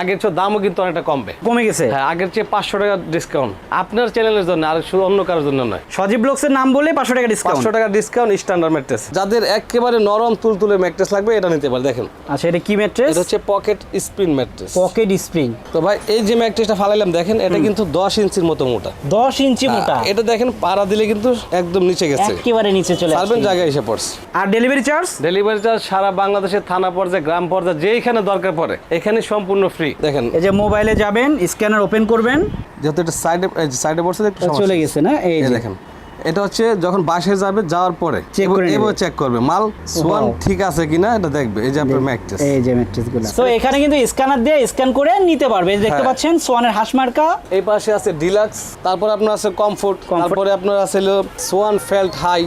আগের চেয়ে দামও কিন্তু অনেকটা কমবে। কমে গেছে? হ্যাঁ আগের চেয়ে পাঁচশো টাকা ডিসকাউন্ট আপনার চ্যানেলের জন্য আর শুধু অন্য কারোর জন্য নয়। সজীব ব্লগসের নাম বলে পাঁচশো টাকা ডিসকাউন্ট পাঁচশো টাকা ডিসকাউন্ট স্ট্যান্ডার্ড ম্যাট্রেস যাদের একেবারে নরম তুলতুলে ম্যাট্রেস লাগবে এটা নিতে পারে দেখেন। আচ্ছা এটা কি ম্যাট্রেস এটা হচ্ছে pocket spring mattress pocket spring তো ভাই এই যে ম্যাট্রেসটা ফালাইলাম দেখেন এটা কিন্তু দশ ইঞ্চির মতো মোটা। দশ ইঞ্চি মোটা। এটা দেখেন পাড়া দিলে কিন্তু একদম নিচে গেছে। একেবারে নিচে চলে সার্ভেন আসছে জায়গায় এসে পড়ছে। আর ডেলিভারি চার্জ ডেলিভারি চার্জ সারা বাংলাদেশের থানা পর্যায়ে গ্রাম পর্যায়ে যেইখানে দরকার পড়ে এখানে সম্পূর্ণ ফ্রি দেখেন। এই যে মোবাইলে যাবেন স্ক্যানার ওপেন করবেন। যেহেতু এটা সাইডে সাইডে বসে দেখতে চলে গেছে না? এই এই যে। দেখেন। এটা হচ্ছে যখন বাসে যাবে যাওয়ার পরে। এবার চেক করবে মাল সোয়ান ঠিক আছে কিনা এটা দেখবে এই যে আপনার ম্যাকটেস এই যে ম্যাট্রেসগুলো। তো এখানে কিন্তু স্ক্যানার দিয়ে স্ক্যান করে নিতে পারবে। এই যে দেখতে হ্যাঁ। পাচ্ছেন সোয়ানের হাঁস মার্কা। এই পাশে আছে ডিলাক্স তারপরে আপনার আছে কমফোর্ট তারপরে আপনার আছে সোয়ান ফেল্ট হাই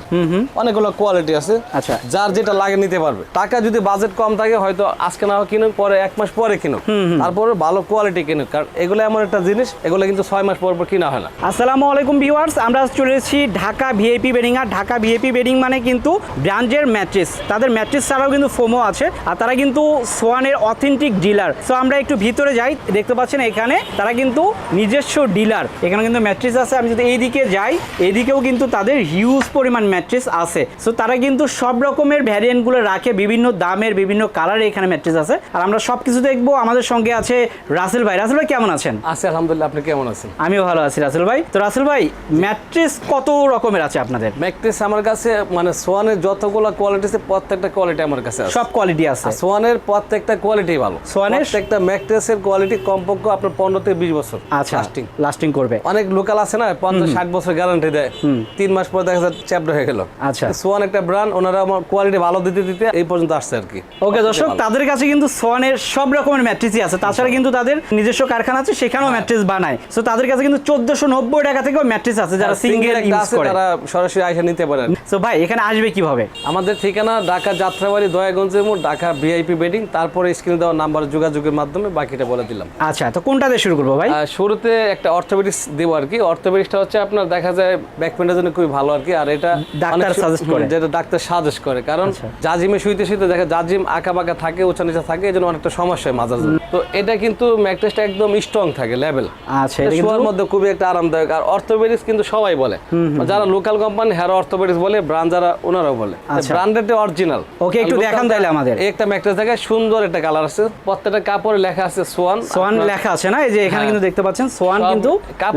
অনেকগুলো কোয়ালিটি আছে। আচ্ছা। যার যেটা লাগে নিতে পারবে। টাকা যদি বাজেট কম থাকে হয়তো আজকে না কিনুক পরে এক মাস পরে কিনুক। তারপরে ভালো কোয়ালিটি কিনুক। কারণ এগুলো এমন একটা জিনিস এগুলো কিন্তু ছয় মাস পর পর কিনা হয় না। আসসালামু আলাইকুম ভিউয়ার্স আমরা চলে এসেছি ঢাকা ভিআইপি বেডিং আর ঢাকা ভিআইপি বেডিং মানে কিন্তু ব্র্যান্ডের ম্যাট্রেস তাদের ম্যাট্রেস ছাড়াও কিন্তু ফোমো আছে আর তারা কিন্তু সোয়ানের অথেন্টিক ডিলার সো আমরা একটু ভিতরে যাই দেখতে পাচ্ছেন এখানে তারা কিন্তু নিজস্ব ডিলার এখানে কিন্তু ম্যাট্রেস আছে আমি যদি এইদিকে যাই এইদিকেও কিন্তু তাদের হিউজ পরিমাণ ম্যাট্রেস আছে। সো তারা কিন্তু সব রকমের ভ্যারিয়েন্টগুলো রাখে বিভিন্ন দামের বিভিন্ন কালারে এখানে ম্যাট্রেস আছে। আর আমরা সব কিছু দেখব আমাদের সঙ্গে আছে রাসেল ভাই। রাসেল ভাই কেমন আছেন? আছে আলহামদুলিল্লাহ আপনি কেমন আছেন? আমিও ভালো আছি রাসেল ভাই। তো রাসেল ভাই ম্যাট্রেস কত রকমের আছে আপনাদের। ম্যাকটেস আমার কাছে মানে সোয়ানের যতগুলো কোয়ালিটি আছে প্রত্যেকটা কোয়ালিটি আমার কাছে আছে। সব কোয়ালিটি আছে। সোয়ানের প্রত্যেকটা কোয়ালিটি ভালো। সোয়ানের- প্রত্যেকটা ম্যাকটেসের কোয়ালিটি কমপক্ষে আপনার পনেরো থেকে বিশ বছর আচ্ছা লাস্টিং লাস্টিং করবে। অনেক লোকাল আছে না পঞ্চাশ ষাট বছর গ্যারান্টি দেয়। তিন মাস পর দেখা যায় চ্যাপ্টার হয়ে গেল। আচ্ছা। সোয়ান একটা ব্র্যান্ড ওনারা আমার কোয়ালিটি ভালো দিতে দিতে এই পর্যন্ত আসছে আর কি। ওকে দর্শক তাদের কাছে কিন্তু সোয়ানের সব রকমের ম্যাট্রিসই আছে। তাছাড়া কিন্তু তাদের নিজস্ব কারখানা আছে সেখানেও ম্যাট্রিস বানায়। সো তাদের কাছে কিন্তু চোদ্দশো নব্বই টাকা থেকেও ম্যাট্রিস আছে যারা সিঙ্গেল আছে, করে। তারা সরাসরি আইসা নিতে পারেন সো ভাই এখানে আসবে কীভাবে? আমাদের ঠিকানা ঢাকা যাত্রাবাড়ি দয়াগঞ্জের মোড় ঢাকা ভিআইপি বেডিং তারপরে স্ক্রিনে দেওয়া নাম্বার যোগাযোগের মাধ্যমে বাকিটা বলে দিলাম। আচ্ছা তো কোনটা দিয়ে শুরু করব ভাই? শুরুতে একটা অর্থোপেডিক্স দেবো আর কি। অর্থোপেডিক্সটা হচ্ছে আপনার দেখা যায় জন্য খুবই ভালো আর কি আর এটা ডাক্তার অনেক সু- suggest করে। যেটা ডাক্তার সাজেস্ট করে। কারণ আচ্ছা। জাজিমে শুইতে শুইতে দেখা জাজিম আঁকা বাঁকা থাকে উঁচা নিচা থাকে অনেকটা সমস্যা হয় মাজার তো এটা কিন্তু একদম স্ট্রং থাকে লেভেল আচ্ছা শোয়ার মধ্যে খুবই একটা আরামদায়ক। আর অর্থোপেডিক্স কিন্তু সবাই বলে। যারা লোকাল কোম্পানি হ্যারো অর্থোপেডিক্স বলে ব্র্যান্ড যারা ওনারাও বলে। আচ্ছা। ব্র্যান্ডেড অরিজিনাল ওকে, একটু দেখান তাইলে আমাদের। একটা দেখায় সুন্দর একটা কালার আছে। প্রত্যেকটা কাপড়ে লেখা আছে সোয়ান সোয়ান লেখা আছে না? এই যে এখানে হ্যাঁ। কিন্তু দেখতে পাচ্ছেন সোয়ান কিন্তু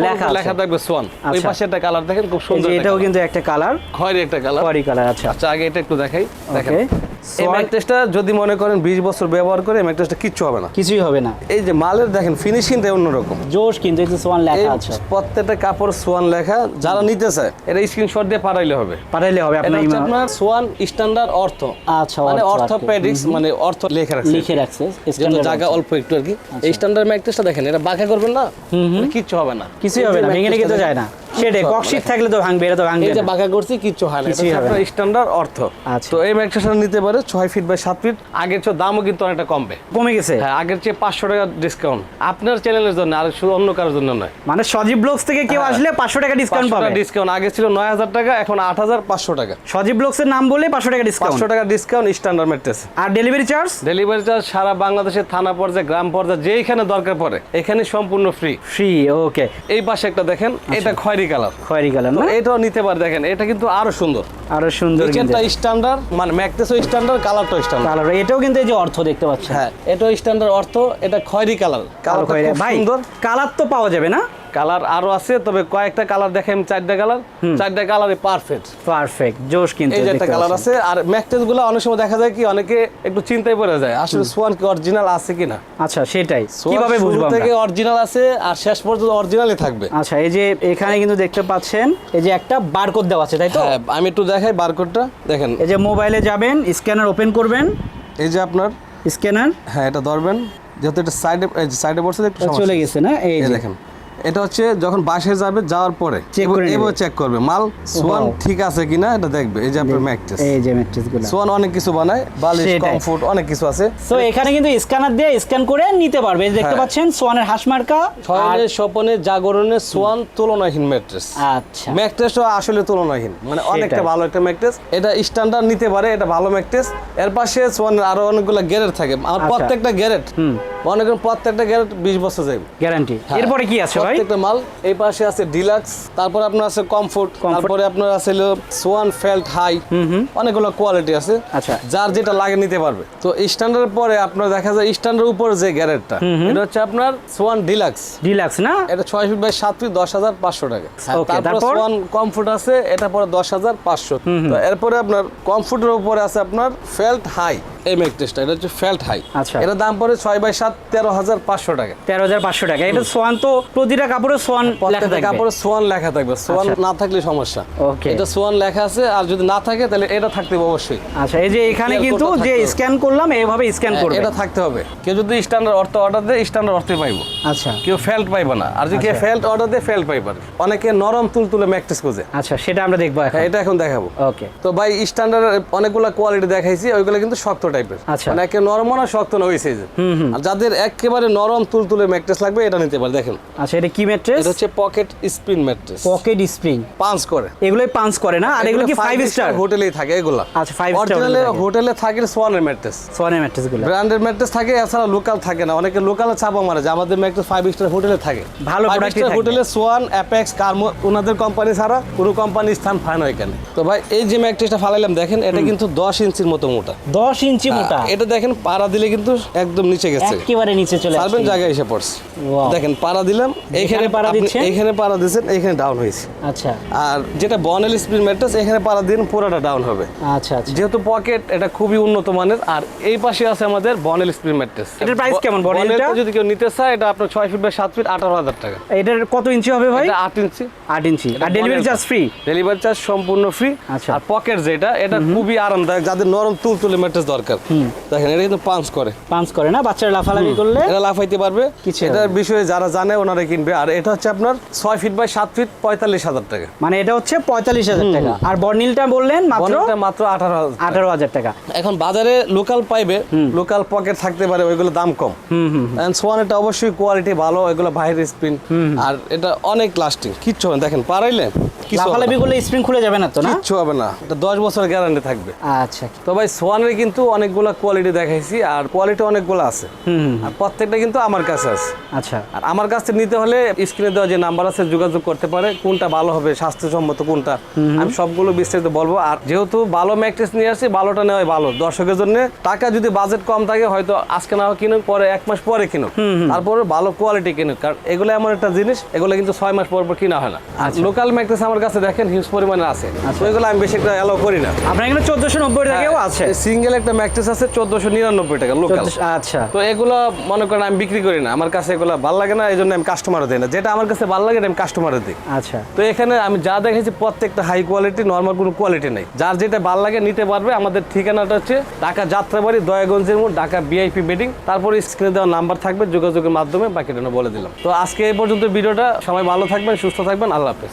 লেখা লেখা থাকবে সোয়ান ওই আচ্ছা। পাশে একটা কালার দেখেন খুব সুন্দর এটাও কিন্তু একটা কালার খয়েরি একটা কালার কোয়ারি কালার আচ্ছা। আচ্ছা আগে এটা একটু দেখাই। দেখেন। ম্যাট্রেসটা যদি মনে করেন 20 বছর ব্যবহার করে ম্যাট্রেসটা কিচ্ছু হবে না। কিছুই হবে না। এই যে মালের দেখেন ফিনিশিংটা অন্যরকম জোশ কিন্তু এই যে সোয়ান লেখা আছে। প্রত্যেকটা কাপড় সোয়ান লেখা যারা নিতে চায় এটা স্ক্রিনশট দিয়ে পাঠাইলে হবে। পাঠাইলে হবে আপনার সোয়ান স্ট্যান্ডার্ড অর্থ। আচ্ছা মানে অর্থ, অর্থোপেডিক্স মানে অর্থ লেখা রাখছে। লিখে রাখছে জায়গা। অল্প একটু আর কি। এই স্ট্যান্ডার্ড ম্যাট্রেসটা দেখেন এটা বাঁকা করবেন না? কিচ্ছু হবে না। কিছুই হবে না ভেঙে mattress রেখে তো যায় না। সেটাই ককশিট থাকলে তো ভাঙবে এটা তো ভাঙবে না। বাঁকা করছি কিচ্ছু হয় না স্ট্যান্ডার্ড অর্থ। আচ্ছা। তো এই ম্যাট্রেসটা নিতে পারে ছয় ফিট বাই সাত ফিট আগের চেয়ে দামও কিন্তু অনেকটা কমবে। কমে গেছে? হ্যাঁ আগের চেয়ে পাঁচশো টাকা ডিসকাউন্ট আপনার চ্যানেলের জন্য আর শুধু অন্য কারোর জন্য নয়। মানে সজীব ব্লগস থেকে কেউ আসলে পাঁচশো টাকা ডিসকাউন্ট পাবে। ডিসকাউন্ট আগে ছিল নয় হাজার টাকা এখন আট হাজার পাঁচশো টাকা। সজীব ব্লগসের নাম বলে পাঁচশো টাকা ডিসকাউন্ট পাঁচশো টাকা ডিসকাউন্ট স্ট্যান্ডার্ড ম্যাট্রেস আর ডেলিভারি চার্জ ডেলিভারি চার্জ সারা বাংলাদেশের থানা পর্যায়ে গ্রাম পর্যায়ে যেখানে দরকার পড়ে এখানে সম্পূর্ণ ফ্রি ফ্রি ওকে এই পাশে একটা দেখেন এটা খয়েরি কালার। খয়েরি কালার না? এটাও নিতে পারে দেখেন এটা কিন্তু আরও সুন্দর। আরও সুন্দর নিচেরটা স্ট্যান্ডার্ড মানে ম্যাকটেসও স্ট্যান্ডার্ড কালারটাও স্ট্যান্ডার্ড কালার এটাও কিন্তু এই যে অর্থ দেখতে পাচ্ছেন। হ্যাঁ এটাও স্ট্যান্ডার্ড অর্থ এটা খয়েরি কালার। কালার খয়েরি ভাই সুন্দর। কালার তো পাওয়া যাবে না? কালার আরও আছে তবে কয়েকটা কালার দেখেন চারটা কালার চারটা কালারই পারফেক্ট পারফেক্ট জোশ কিন্তু এই যে একটা কালার আছে আর ম্যাকটেসগুলো অনেক সময় দেখা যায় কি অনেকে একটু চিন্তায় পড়ে যায় আসলে সোয়ান কি অরিজিনাল আছে কিনা। আচ্ছা সেটাই। কীভাবে বুঝব? থেকে অরিজিনাল আছে আর শেষ পর্যন্ত অরিজিনালই থাকবে। আচ্ছা এই যে এখানে কিন্তু দেখতে পাচ্ছেন এই যে একটা বারকোড দেওয়া আছে তাই তো? হ্যাঁ আমি একটু দেখাই বারকোডটা দেখেন। এই যে মোবাইলে যাবেন স্ক্যানার ওপেন করবেন। এই যে আপনার স্ক্যানার হ্যাঁ এটা ধরবেন যেহেতু এটা সাইডে সাইডে পড়ছে একটু চলে গেছে না? এই দেখেন। এটা হচ্ছে যখন বাসে যাবে যাওয়ার পরে। এবার চেক করবে। মাল সোয়ান ঠিক আছে কিনা এটা দেখবে। এই যে আপনার ম্যাকটেস এই যে ম্যাট্রিক্সগুলো। সোয়ান অনেক কিছু বানায় বালিশ। কমফোর্ট অনেক কিছু আছে। সো এখানে কিন্তু স্ক্যানার দিয়ে স্ক্যান করে নিতে পারবে। এই যে দেখতে হ্যাঁ। পাচ্ছেন সোয়ানের হাঁস মার্কা আর- শয়নের স্বপনে জাগরণের সোয়ান তুলনাহীন ম্যাট্রেস। আচ্ছা। ম্যাট্রেসও আসলে তুলনাহীন। মানে অনেকটা ভালো একটা ম্যাট্রেস। এটা স্ট্যান্ডার্ড নিতে পারে এটা ভালো ম্যাট্রেস। এর পাশে সোয়ানের আরও অনেকগুলো গ্যারেট থাকে। আমার আচ্ছা। প্রত্যেকটা গ্যারেট মনে করেন প্রত্যেকটা গ্যারেট বিশ বছর যাবে গ্যারান্টি। হ্যাঁ। এরপরে কি আছে ভাই? প্রত্যেকটা মাল এই পাশে আছে ডিলাক্স তারপরে আপনার আছে কমফোর্ট তারপরে আপনার আছে সোয়ান ফেল্ট হাই অনেকগুলো কোয়ালিটি আছে। আচ্ছা। যার যেটা লাগে নিতে পারবে। তো স্ট্যান্ডার্ড পরে আপনার দেখা যায় স্ট্যান্ডার্ড উপরে যে গ্যারেটটা এটা হচ্ছে আপনার সোয়ান ডিলাক্স। ডিলাক্স না? এটা ছয় ফিট বাই সাত ফিট দশ হাজার পাঁচশো টাকা। তারপরে তারপর? সোয়ান কমফোর্ট আছে এটা পরে দশ হাজার পাঁচশো। এরপরে আপনার কমফোর্টের উপরে আছে আপনার ফেল্ট হাই। ম্যাকটেসটা এটা হচ্ছে ফেল্ট হাই আচ্ছা। এটা দাম পড়ে ছয় বাই সাত তেরো হাজার পাঁচশো টাকা। তেরো হাজার পাঁচশো টাকা। এটা সোয়ান তো প্রতিটা কাপড়ে সোয়ান প্রত্যেকটা কাপড়ে সোয়ান লেখা থাকবে। সোয়ান আচ্ছা। না থাকলে সমস্যা। Okay. এটা সোয়ান লেখা আছে আর যদি না থাকে তাহলে এটা থাকতে হবে অবশ্যই। আচ্ছা এই যে এখানে কিন্তু যে স্ক্যান করলাম এইভাবে স্ক্যান করবে। এটা থাকতে হবে। কেউ যদি স্ট্যান্ডার্ড অর্থ অর্ডার দেয় স্ট্যান্ডার্ড অর্থে পাইবো। আচ্ছা। কেউ ফেল্ট পাইবে না। আর যদি কেউ আচ্ছা। ফেল্ট অর্ডার দেয় ফেল্ট পাইবার অনেকে নরম তুল তুলে ম্যাকটেস খোঁজে। আচ্ছা সেটা আমরা দেখব হ্যাঁ এটা এখন দেখাবো। ওকে। তো ভাই স্ট্যান্ডার্ড অনেকগুলো কোয়ালিটি দেখাইছি ওইগুলো কিন্তু শক্ত টাইপের আচ্ছা। মানে একে নরম না শক্ত না ওই সাইজের আর যাদের একেবারে নরম তুল তুলে ম্যাট্রেস লাগবে এটা নিতে পারে দেখেন। আচ্ছা এটা কি ম্যাট্রেস? এটা হচ্ছে pocket spring mattress. Pocket spring. পাঁচ করে। এগুলোই পাঞ্চ করে না? আর এগুলো কি ফাইভ স্টার হোটেলেই থাকে এগুলা। আচ্ছা, star অরিজিনালে হোটেলে থাকে। হোটেলে থাকে সোয়ানের ম্যাট্রেস। সোয়ানের ম্যাট্রেসগুলো। ব্র্যান্ডের ম্যাট্রেস থাকে এছাড়া লোকাল থাকে না। অনেকে লোকালে চাপা মারে যে আমাদের ম্যাট্রেস ফাইভ স্টার হোটেলে থাকে। ভালো ফাইভ product-ই স্টার হোটেলে সোয়ান অ্যাপেক্স কার্মো ওনাদের কোম্পানি ছাড়া পুরো কোম্পানির স্থান ফাইন এখানে। তো ভাই এই যে ম্যাট্রেসটা ফালাইলাম দেখেন এটা কিন্তু দশ ইঞ্চির মতো মোটা। দশ ইঞ্চি মোটা। এটা দেখেন পাড়া দিলে কিন্তু একদম নিচে গেছে। একেবারে নিচে চলে জায়গায় এসে পড়ছে। দেখেন পাড়া দিলাম এইখানে পাড়া দিচ্ছেন? এইখানে পাড়া এইখানে ডাউন হয়েছে। আচ্ছা। আর যেটা বনেল স্প্রিন ম্যাট্রেস এখানে পাড়া দিন পুরোটা ডাউন হবে। আচ্ছা আচ্ছা। যেহেতু পকেট এটা খুবই উন্নত মানের। আর এই পাশে আছে আমাদের বনেল স্প্রিন ম্যাট্রেস এটার price কেমন Bonnell টা? যদি কেউ নিতে চায় এটা আপনার ছয় ফিট বাই সাত ফিট আঠারো হাজার টাকা। এটার কত ইঞ্চি হবে ভাই? এটা আট ইঞ্চি। আট ইঞ্চি। আর delivery charge free delivery charge সম্পূর্ণ ফ্রি আচ্ছা। আর পকেট যেটা এটা খুবই আরামদায়ক। যাদের নরম তুল তুলে ম্যাট্রেস দরকার। দেখেন এটা কিন্তু পাঞ্চ করে। পাঞ্চ করে না? বাচ্চারা লাফালাফি করলে এটা লাফাইতে পারবে। কিছু এটার বিষয়ে যারা জানে ওনারা কিনবে। আর এটা হচ্ছে আপনার ছয় ফিট বাই সাত ফিট পঁয়তাল্লিশ হাজার টাকা। মানে এটা হচ্ছে পঁয়তাল্লিশ হাজার টাকা। আর বর্নিলটা বললেন মাত্র মাত্র আঠারো আঠারো হাজার টাকা। এখন বাজারে লোকাল পাইবে। লোকাল পকেট থাকতে পারে ওইগুলো দাম কম। সোয়ানেরটা অবশ্যই কোয়ালিটি ভালো এগুলো বাইরের স্পিন আর এটা অনেক লাস্টিং কিচ্ছু দেখেন পারাইলে কিছু। লাফালাফি করলে স্প্রিং খুলে যাবে না তো না? কিচ্ছু হবে না। এটা দশ বছর গ্যারান্টি থাকবে। আচ্ছা। তো ভাই সোয়ানের কিন্তু অনেকগুলো কোয়ালিটি দেখাইছি আর কোয়ালিটি অনেকগুলো আছে। আর প্রত্যেকটা কিন্তু আমার কাছে আছে। আচ্ছা। আর আমার কাছ নিতে হলে স্ক্রিনে দেওয়া যে নাম্বার আছে যোগাযোগ করতে পারে কোনটা ভালো হবে স্বাস্থ্যসম্মত কোনটা আমি সবগুলো বিস্তারিত বলব। আর যেহেতু ভালো ম্যাট্রেস নিয়ে আসি ভালোটা নেওয়াই ভালো। দর্শকের জন্য টাকা যদি বাজেট কম থাকে হয়তো আজকে না কিনুক পরে এক মাস পরে কিনুক। তারপরে ভালো কোয়ালিটি কিনুক। কারণ এগুলো এমন একটা জিনিস এগুলো কিন্তু ছয় মাস পর পর কিনা হয় না। লোকাল ম্যাট্রেস আমার কাছে দেখেন হিউজ পরিমাণে আছে। তো এগুলো আমি বেশি একটা অ্যালাউ করি না। আপনার এখানে চোদ্দশো নব্বই টাকাও আছে? সিঙ্গেল একটা ম্যাট্রেস আছে চোদ্দশো নিরানব্বই টাকা লোকাল আচ্ছা। তো এগুলো মনে করেন আমি বিক্রি করি না। আমার কাছে এগুলো ভালো লাগে না এই জন্য আমি কাস্টমারও দিই না। যেটা আমার কাছে ভালো লাগে আমি কাস্টমারে দিই। আচ্ছা। তো এখানে আমি যা দেখেছি প্রত্যেকটা হাই কোয়ালিটি নর্মাল কোনো কোয়ালিটি নেই। যার যেটা ভালো লাগে নিতে পারবে। আমাদের ঠিকানাটা হচ্ছে ঢাকা যাত্রাবাড়ি দয়াগঞ্জের মোড় ঢাকা বিআইপি বেডিং তারপরে স্ক্রিনে দেওয়া নাম্বার থাকবে যোগাযোগের মাধ্যমে বাকিটা বলে দিলাম। তো আজকে এই পর্যন্ত ভিডিওটা। সবাই ভালো থাকবেন সুস্থ থাকবেন। আল্লাহ হাফেজ।